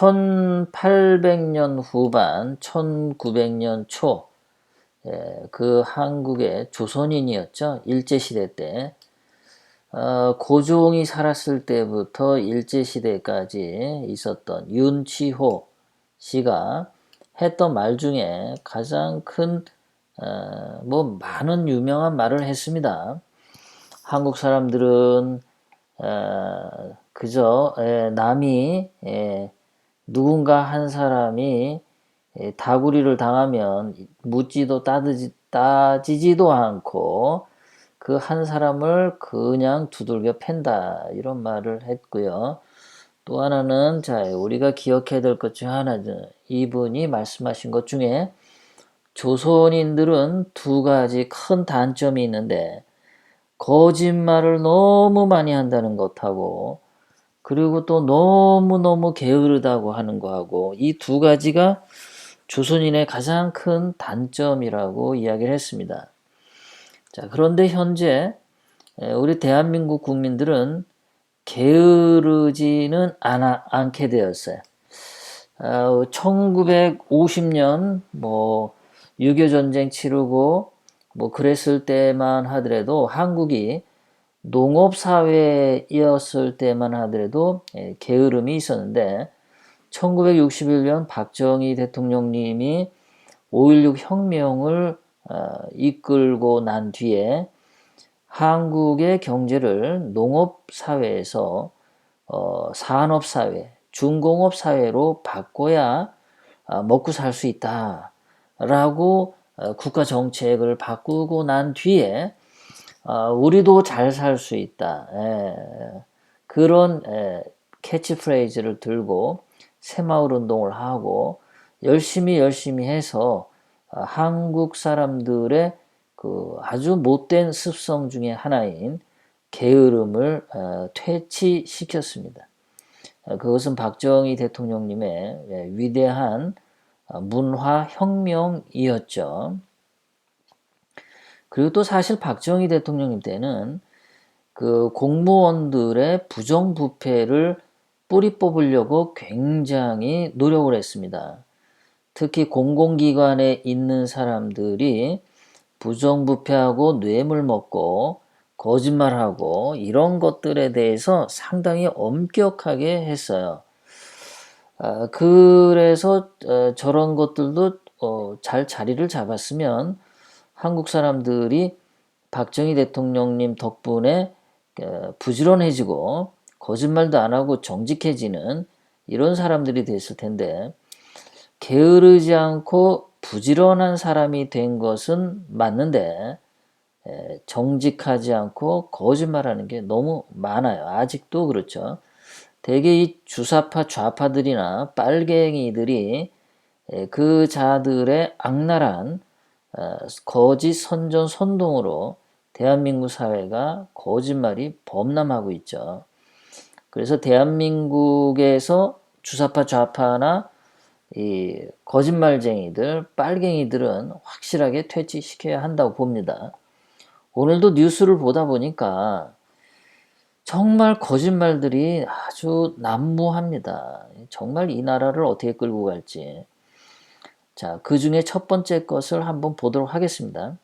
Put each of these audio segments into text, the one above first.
1800년 후반, 1900년 초, 예, 그 한국의 조선인이었죠. 일제시대 때. 어, 고종이 살았을 때부터 일제시대까지 있었던 윤치호 씨가 했던 말 중에 가장 큰, 어, 뭐, 많은 유명한 말을 했습니다. 한국 사람들은, 어, 그저, 에, 남이, 에, 누군가 한 사람이 에, 다구리를 당하면 묻지도 따지지, 따지지도 않고 그 한 사람을 그냥 두들겨 팬다 이런 말을 했고요. 또 하나는 자 우리가 기억해야 될 것 중 하나는 이분이 말씀하신 것 중에 조선인들은 두 가지 큰 단점이 있는데 거짓말을 너무 많이 한다는 것하고 그리고 또 너무너무 게으르다고 하는 거하고 이 두 가지가 조선인의 가장 큰 단점이라고 이야기를 했습니다. 자, 그런데 현재 우리 대한민국 국민들은 게으르지는 않아, 않게 되었어요. 어, 1950년 뭐 유교 전쟁 치르고 뭐 그랬을 때만 하더라도 한국이 농업 사회였을 때만 하더라도 예, 게으름이 있었는데 1961년 박정희 대통령님이 5.16 혁명을 어, 이끌고 난 뒤에 한국의 경제를 농업 사회에서 어, 산업 사회, 중공업 사회로 바꿔야 어, 먹고 살 수 있다 라고 어, 국가 정책을 바꾸고 난 뒤에 어, 우리도 잘 살 수 있다. 에, 그런 에, 캐치프레이즈를 들고 새마을 운동을 하고 열심히 열심히 해서 어, 한국 사람들의 그 아주 못된 습성 중에 하나인 게으름을 어, 퇴치시켰습니다. 어, 그것은 박정희 대통령님의 예, 위대한 문화 혁명이었죠. 그리고 또 사실 박정희 대통령님 때는 그 공무원들의 부정부패를 뿌리 뽑으려고 굉장히 노력을 했습니다. 특히 공공기관에 있는 사람들이 부정부패하고 뇌물 먹고 거짓말하고 이런 것들에 대해서 상당히 엄격하게 했어요. 아, 그래서 어, 저런 것들도 어, 잘 자리를 잡았으면 한국 사람들이 박정희 대통령님 덕분에 어, 부지런해지고 거짓말도 안 하고 정직해지는 이런 사람들이 됐을 텐데 게으르지 않고 부지런한 사람이 된 것은 맞는데 정직하지 않고 거짓말하는 게 너무 많아요. 아직도 그렇죠. 대개 이 주사파 좌파들이나 빨갱이들이 그 자들의 악랄한 어, 거짓 선전 선동으로 대한민국 사회가 거짓말이 범람하고 있죠. 그래서 대한민국에서 주사파 좌파나 이 거짓말쟁이들, 빨갱이들은 확실하게 퇴치시켜야 한다고 봅니다. 오늘도 뉴스를 보다 보니까 정말 거짓말들이 아주 난무합니다. 정말 이 나라를 어떻게 끌고 갈지. 자, 그 중에 첫 번째 것을 한번 보도록 하겠습니다.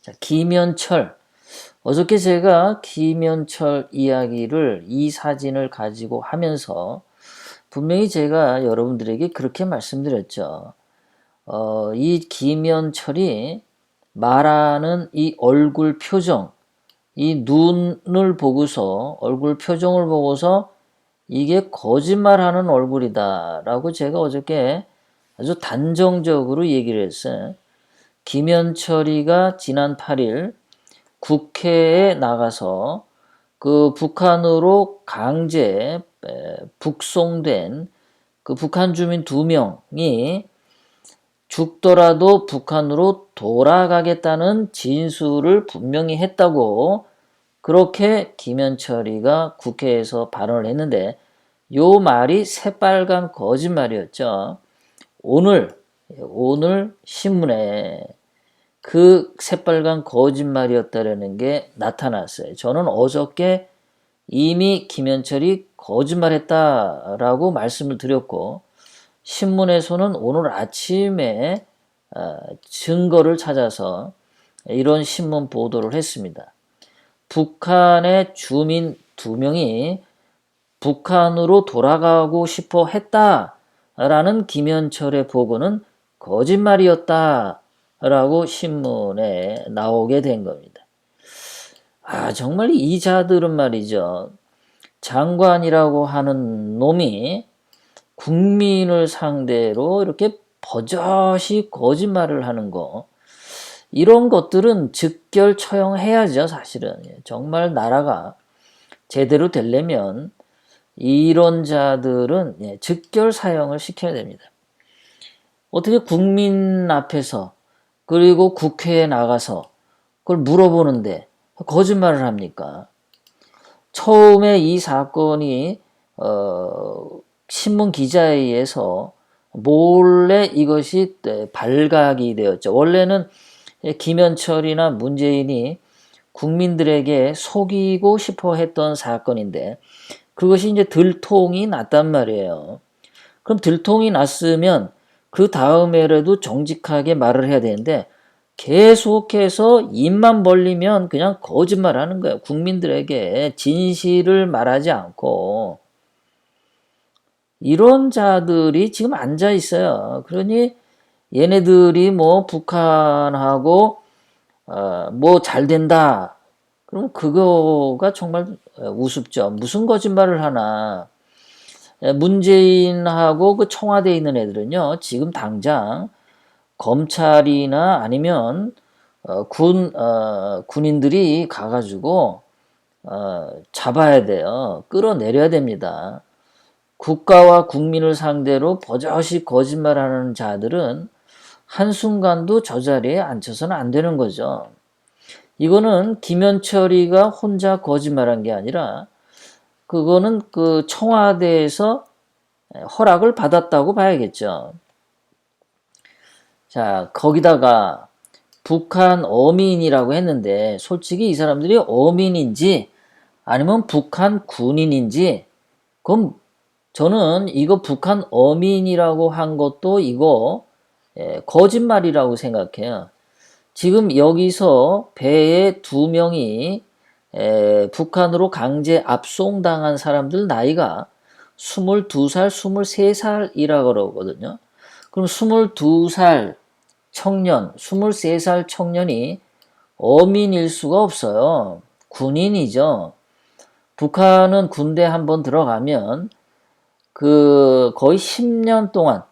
자, 김현철. 어저께 제가 김현철 이야기를 이 사진을 가지고 하면서 분명히 제가 여러분들에게 그렇게 말씀드렸죠. 어, 이 김현철이 말하는 이 얼굴 표정, 이 눈을 보고서, 얼굴 표정을 보고서 이게 거짓말하는 얼굴이다 라고 제가 어저께 아주 단정적으로 얘기를 했어요. 김현철이가 지난 8일 국회에 나가서 그 북한으로 강제 북송된 그 북한 주민 두 명이 죽더라도 북한으로 돌아가겠다는 진술을 분명히 했다고 그렇게 김현철이가 국회에서 발언을 했는데 요 말이 새빨간 거짓말이었죠. 오늘 오늘 신문에 그 새빨간 거짓말이었다라는 게 나타났어요. 저는 어저께 이미 김현철이 거짓말했다라고 말씀을 드렸고 신문에서는 오늘 아침에 어, 증거를 찾아서 이런 신문 보도를 했습니다. 북한의 주민 두 명이 북한으로 돌아가고 싶어 했다 라는 김현철의 보고는 거짓말이었다 라고 신문에 나오게 된 겁니다. 아, 정말 이 자들은 말이죠. 장관이라고 하는 놈이 국민을 상대로 이렇게 버젓이 거짓말을 하는 거, 이런 것들은 즉결 처형해야죠, 사실은. 예, 정말 나라가 제대로 되려면 이런 자들은 예, 즉결 사형을 시켜야 됩니다. 어떻게 국민 앞에서 그리고 국회에 나가서 그걸 물어보는데 거짓말을 합니까? 처음에 이 사건이 어, 신문 기자에 의해서 몰래 이것이 네, 발각이 되었죠. 원래는 김현철이나 문재인이 국민들에게 속이고 싶어 했던 사건인데 그것이 이제 들통이 났단 말이에요. 그럼 들통이 났으면 그 다음에라도 정직하게 말을 해야 되는데 계속해서 입만 벌리면 그냥 거짓말 하는 거예요. 국민들에게 진실을 말하지 않고. 이런 자들이 지금 앉아 있어요. 그러니 얘네들이 뭐 북한하고 어, 뭐 잘 된다. 그럼 그거가 정말 우습죠. 무슨 거짓말을 하나. 문재인하고 그 청와대에 있는 애들은요, 지금 당장 검찰이나 아니면 어, 군 어, 군인들이 가가지고 어, 잡아야 돼요. 끌어내려야 됩니다. 국가와 국민을 상대로 버젓이 거짓말하는 자들은 한순간도 저 자리에 앉혀서는 안 되는 거죠. 이거는 김현철이가 혼자 거짓말한 게 아니라 그거는 그 청와대에서 허락을 받았다고 봐야겠죠. 자, 거기다가 북한 어민이라고 했는데 솔직히 이 사람들이 어민인지 아니면 북한 군인인지 그럼 저는 이거 북한 어민이라고 한 것도 이거 예, 거짓말이라고 생각해요. 지금 여기서 배에 두 명이 에, 북한으로 강제 압송당한 사람들 나이가 22살, 23살이라 그러거든요. 그럼 22살 청년, 23살 청년이 어민일 수가 없어요. 군인이죠. 북한은 군대 한번 들어가면 그 거의 10년 동안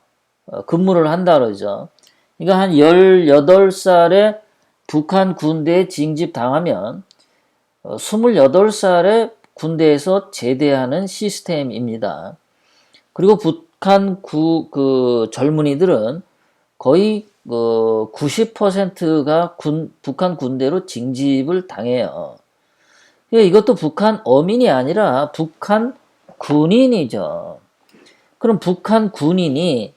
어, 근무를 한다 그러죠. 그러니까 한 18살에 북한 군대에 징집 당하면 28살에 어, 군대에서 제대하는 시스템입니다. 그리고 북한 구, 그 젊은이들은 거의 그 90%가 군, 북한 군대로 징집을 당해요. 그러니까 이것도 북한 어민이 아니라 북한 군인이죠. 그럼 북한 군인이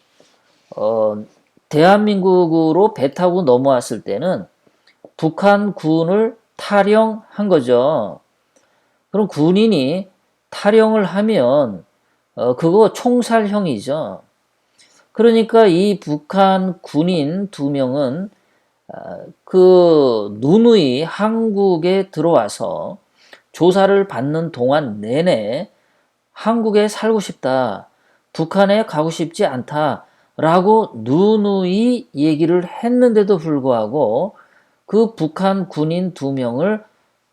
어, 대한민국으로 배 타고 넘어왔을 때는 북한 군을 탈영한 거죠. 그럼 군인이 탈영을 하면 어, 그거 총살형이죠. 그러니까 이 북한 군인 두 명은 아, 그 누누이 한국에 들어와서 조사를 받는 동안 내내 한국에 살고 싶다. 북한에 가고 싶지 않다. 라고 누누이 얘기를 했는데도 불구하고 그 북한 군인 두 명을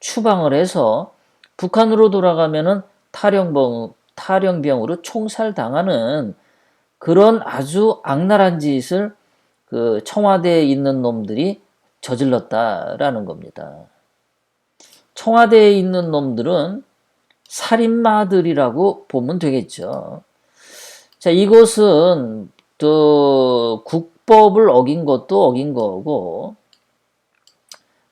추방을 해서 북한으로 돌아가면은 탈영병, 탈영병으로 총살당하는 그런 아주 악랄한 짓을 그 청와대에 있는 놈들이 저질렀다라는 겁니다. 청와대에 있는 놈들은 살인마들이라고 보면 되겠죠. 자, 이것은 또 국법을 어긴 것도 어긴 거고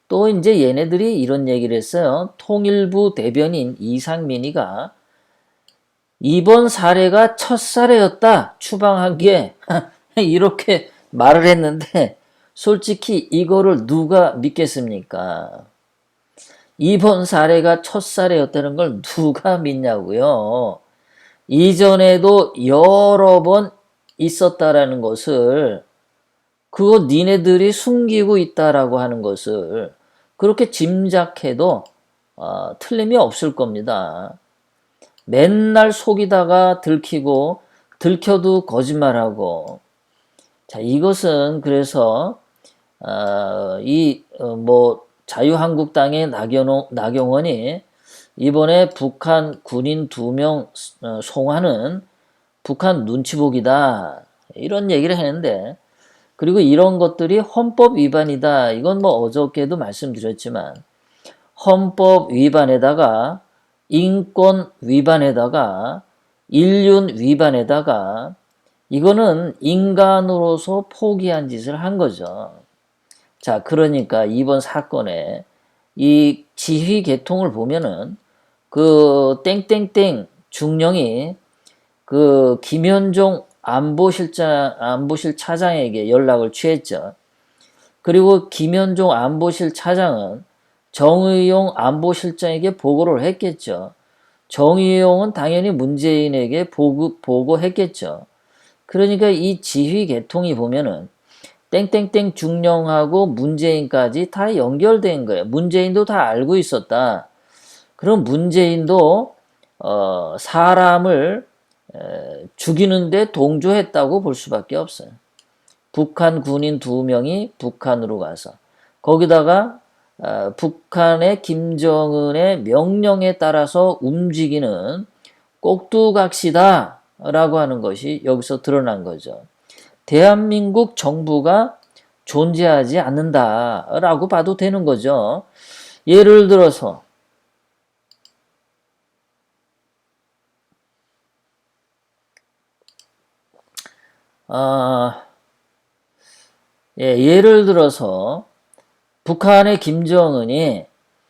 또 이제 얘네들이 이런 얘기를 했어요. 통일부 대변인 이상민이가 이번 사례가 첫 사례였다. 추방한 게 이렇게 말을 했는데 솔직히 이거를 누가 믿겠습니까? 이번 사례가 첫 사례였다는 걸 누가 믿냐고요. 이전에도 여러 번 있었다라는 것을 그거 니네들이 숨기고 있다라고 하는 것을 그렇게 짐작해도 어, 틀림이 없을 겁니다. 맨날 속이다가 들키고 들켜도 거짓말하고 자 이것은 그래서 어, 이뭐 자유한국당의 나경원, 나경원이 이번에 북한 군인 두명 어, 송환은 북한 눈치 보기다 이런 얘기를 했는데 그리고 이런 것들이 헌법 위반이다 이건 뭐 어저께도 말씀드렸지만 헌법 위반에다가 인권 위반에다가 인륜 위반에다가 이거는 인간으로서 포기한 짓을 한 거죠. 자, 그러니까 이번 사건에 이 지휘 계통을 보면은 그 땡땡땡 중령이 그 김현종 안보실장 안보실 차장에게 연락을 취했죠. 그리고 김현종 안보실 차장은 정의용 안보실장에게 보고를 했겠죠. 정의용은 당연히 문재인에게 보고, 보고했겠죠. 그러니까 이 지휘 계통이 보면은 땡땡땡 중령하고 문재인까지 다 연결된 거예요. 문재인도 다 알고 있었다. 그럼 문재인도 어, 사람을 에, 죽이는데 동조했다고 볼 수밖에 없어요. 북한 군인 두 명이 북한으로 가서 거기다가 어, 북한의 김정은의 명령에 따라서 움직이는 꼭두각시다 라고 하는 것이 여기서 드러난 거죠. 대한민국 정부가 존재하지 않는다라고 봐도 되는 거죠. 예를 들어서 아, 예, 예를 들어서 북한의 김정은이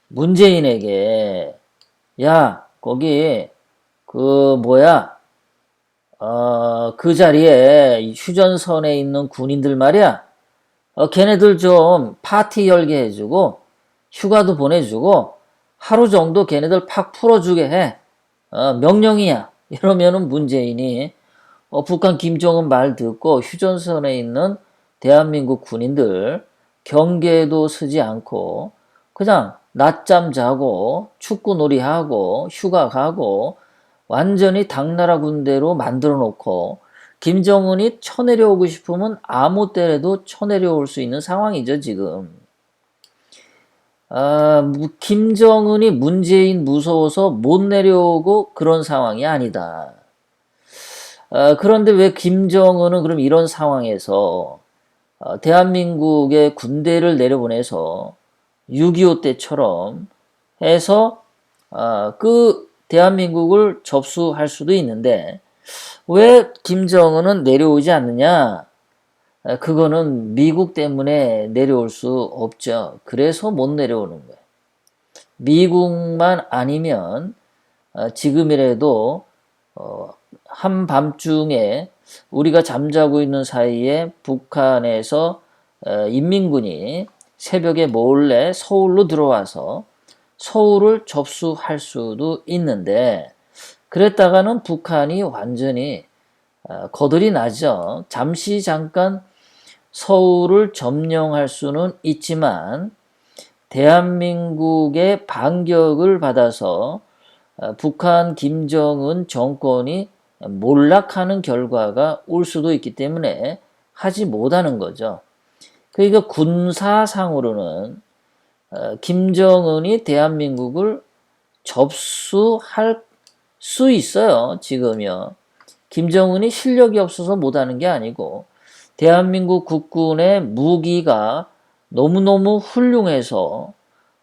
문재인에게 야 거기 그 뭐야? 어, 그 자리에 휴전선에 있는 군인들 말이야. 어, 걔네들 좀 파티 열게 해주고 휴가도 보내주고 하루 정도 걔네들 팍 풀어주게 해. 어, 명령이야. 이러면은 문재인이 어, 북한 김정은 말 듣고 휴전선에 있는 대한민국 군인들 경계도 쓰지 않고 그냥 낮잠 자고 축구 놀이하고 휴가 가고 완전히 당나라 군대로 만들어 놓고 김정은이 쳐내려오고 싶으면 아무 때라도 쳐내려올 수 있는 상황이죠 지금. 아, 김정은이 문재인 무서워서 못 내려오고 그런 상황이 아니다. 아, 그런데 왜 김정은은 그럼 이런 상황에서 어, 대한민국의 군대를 내려보내서 6.25 때처럼 해서 어, 그 대한민국을 접수할 수도 있는데 왜 김정은은 내려오지 않느냐? 어, 그거는 미국 때문에 내려올 수 없죠. 그래서 못 내려오는 거예요. 미국만 아니면 지금이라도 한밤중에 우리가 잠자고 있는 사이에 북한에서 어, 인민군이 새벽에 몰래 서울로 들어와서 서울을 접수할 수도 있는데 그랬다가는 북한이 완전히 어, 거들이 나죠. 잠시 잠깐 서울을 점령할 수는 있지만 대한민국의 반격을 받아서 어, 북한 김정은 정권이 몰락하는 결과가 올 수도 있기 때문에 하지 못하는 거죠. 그러니까 군사상으로는 어, 김정은이 대한민국을 접수할 수 있어요. 지금요. 김정은이 실력이 없어서 못하는 게 아니고 대한민국 국군의 무기가 너무너무 훌륭해서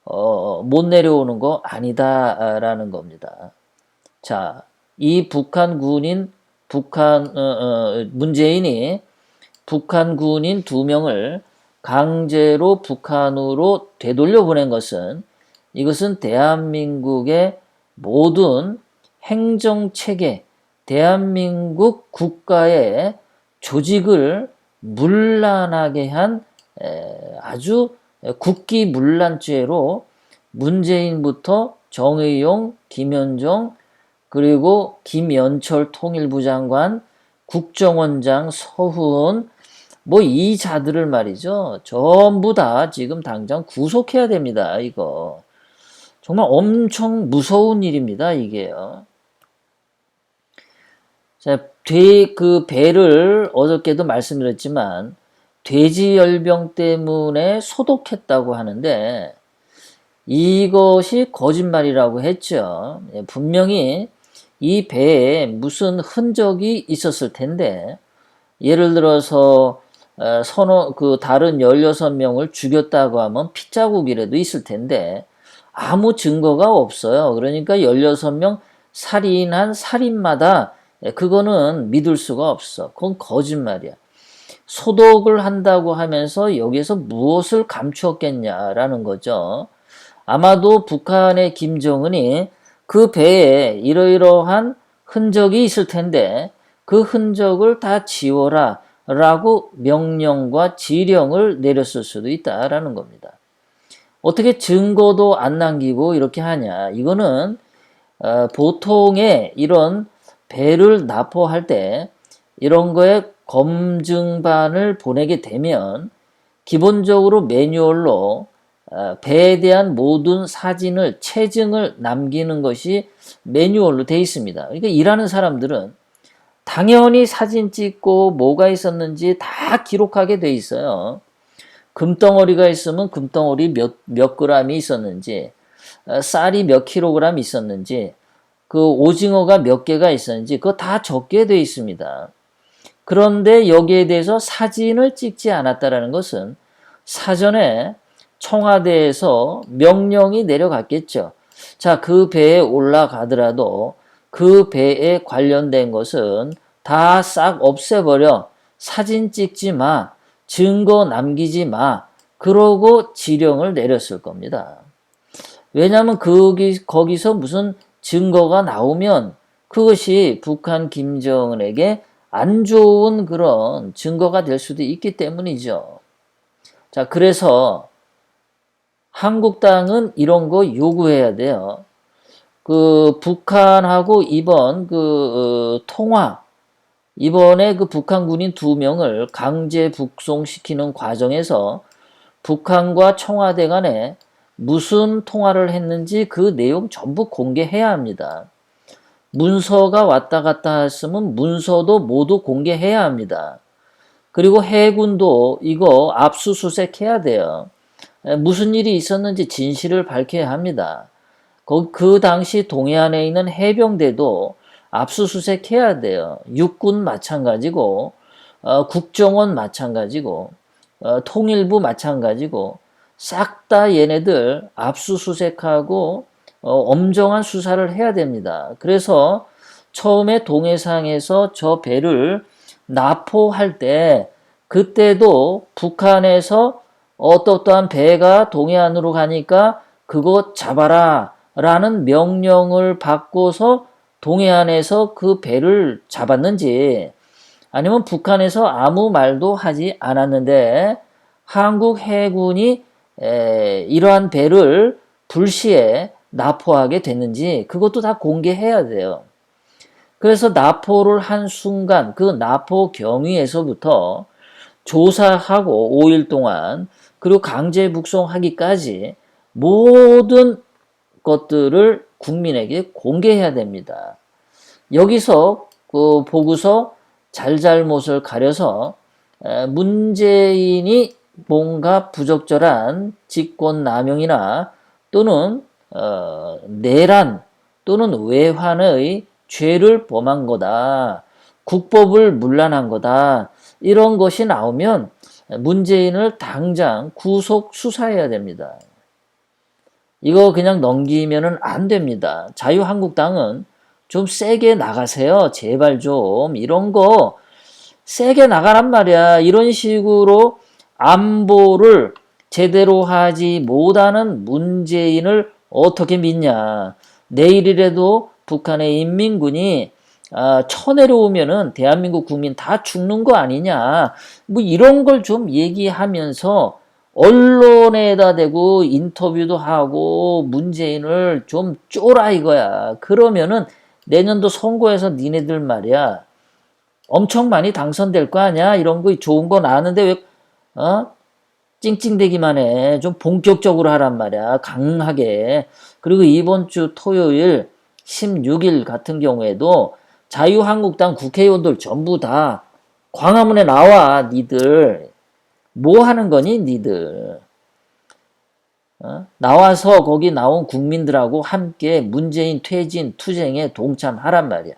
어, 못 내려오는 거 아니다라는 겁니다. 자, 이 북한 군인 북한 어, 어, 문재인이 북한 군인 두 명을 강제로 북한으로 되돌려 보낸 것은 이것은 대한민국의 모든 행정 체계, 대한민국 국가의 조직을 문란하게 한 아주 국기 문란죄로 문재인부터 정의용, 김현종, 그리고 김연철 통일부 장관, 국정원장 서훈, 뭐 이 자들을 말이죠. 전부 다 지금 당장 구속해야 됩니다. 이거. 정말 엄청 무서운 일입니다. 이게요. 자, 돼, 그 배를 어저께도 말씀드렸지만 돼지 열병 때문에 소독했다고 하는데 이것이 거짓말이라고 했죠. 예, 분명히 이 배에 무슨 흔적이 있었을 텐데 예를 들어서 어, 선호 그 다른 16명을 죽였다고 하면 핏자국이라도 있을 텐데 아무 증거가 없어요. 그러니까 16명 살인한 살인마다 예, 그거는 믿을 수가 없어. 그건 거짓말이야. 소독을 한다고 하면서 여기에서 무엇을 감추었겠냐라는 거죠. 아마도 북한의 김정은이 그 배에 이러이러한 흔적이 있을 텐데 그 흔적을 다 지워라 라고 명령과 지령을 내렸을 수도 있다라는 겁니다. 어떻게 증거도 안 남기고 이렇게 하냐. 이거는 어, 보통의 이런 배를 납포할 때 이런 거에 검증반을 보내게 되면 기본적으로 매뉴얼로 어, 배에 대한 모든 사진을 체증을 남기는 것이 매뉴얼로 돼 있습니다. 그러니까 일하는 사람들은 당연히 사진 찍고 뭐가 있었는지 다 기록하게 돼 있어요. 금덩어리가 있으면 금덩어리 몇, 몇 그램이 있었는지, 어, 쌀이 몇 킬로그램 있었는지, 그 오징어가 몇 개가 있었는지, 그거 다 적게 돼 있습니다. 그런데 여기에 대해서 사진을 찍지 않았다라는 것은 사전에 청와대에서 명령이 내려갔겠죠. 자, 그 배에 올라가더라도 그 배에 관련된 것은 다 싹 없애버려. 사진 찍지 마. 증거 남기지 마. 그러고 지령을 내렸을 겁니다. 왜냐하면 거기, 거기서 무슨 증거가 나오면 그것이 북한 김정은에게 안 좋은 그런 증거가 될 수도 있기 때문이죠. 자, 그래서 한국당은 이런 거 요구해야 돼요. 그 북한하고 이번 그 어, 통화 이번에 그 북한 군인 두 명을 강제 북송시키는 과정에서 북한과 청와대 간에 무슨 통화를 했는지 그 내용 전부 공개해야 합니다. 문서가 왔다 갔다 했으면 문서도 모두 공개해야 합니다. 그리고 해군도 이거 압수수색해야 돼요. 무슨 일이 있었는지 진실을 밝혀야 합니다. 그 당시 동해안에 있는 해병대도 압수수색해야 돼요. 육군 마찬가지고 어, 국정원 마찬가지고 어, 통일부 마찬가지고 싹 다 얘네들 압수수색하고 어, 엄정한 수사를 해야 됩니다. 그래서 처음에 동해상에서 저 배를 납포할 때 그때도 북한에서 어떠어떠한 배가 동해안으로 가니까 그거 잡아라 라는 명령을 받고서 동해안에서 그 배를 잡았는지 아니면 북한에서 아무 말도 하지 않았는데 한국 해군이 이러한 배를 불시에 납포하게 됐는지 그것도 다 공개해야 돼요. 그래서 납포를 한 순간 그 납포 경위에서부터 조사하고 5일 동안 그리고 강제 북송하기까지 모든 것들을 국민에게 공개해야 됩니다. 여기서 그 보고서 잘잘못을 가려서 문재인이 뭔가 부적절한 직권 남용이나 또는 어, 내란 또는 외환의 죄를 범한 거다. 국법을 문란한 거다. 이런 것이 나오면 문재인을 당장 구속 수사해야 됩니다. 이거 그냥 넘기면은 안 됩니다. 자유한국당은 좀 세게 나가세요. 제발 좀. 이런 거 세게 나가란 말이야. 이런 식으로 안보를 제대로 하지 못하는 문재인을 어떻게 믿냐. 내일이라도 북한의 인민군이 아, 쳐내려오면은 대한민국 국민 다 죽는 거 아니냐. 뭐 이런 걸 좀 얘기하면서 언론에다 대고 인터뷰도 하고 문재인을 좀 쪼라 이거야. 그러면은 내년도 선거에서 니네들 말이야. 엄청 많이 당선될 거 아니야? 이런 거 좋은 거 나왔는데 왜, 어? 찡찡대기만 해. 좀 본격적으로 하란 말이야. 강하게. 그리고 이번 주 토요일 16일 같은 경우에도 자유한국당 국회의원들 전부 다 광화문에 나와, 니들. 뭐 하는 거니, 니들? 어? 나와서 거기 나온 국민들하고 함께 문재인 퇴진 투쟁에 동참하란 말이야.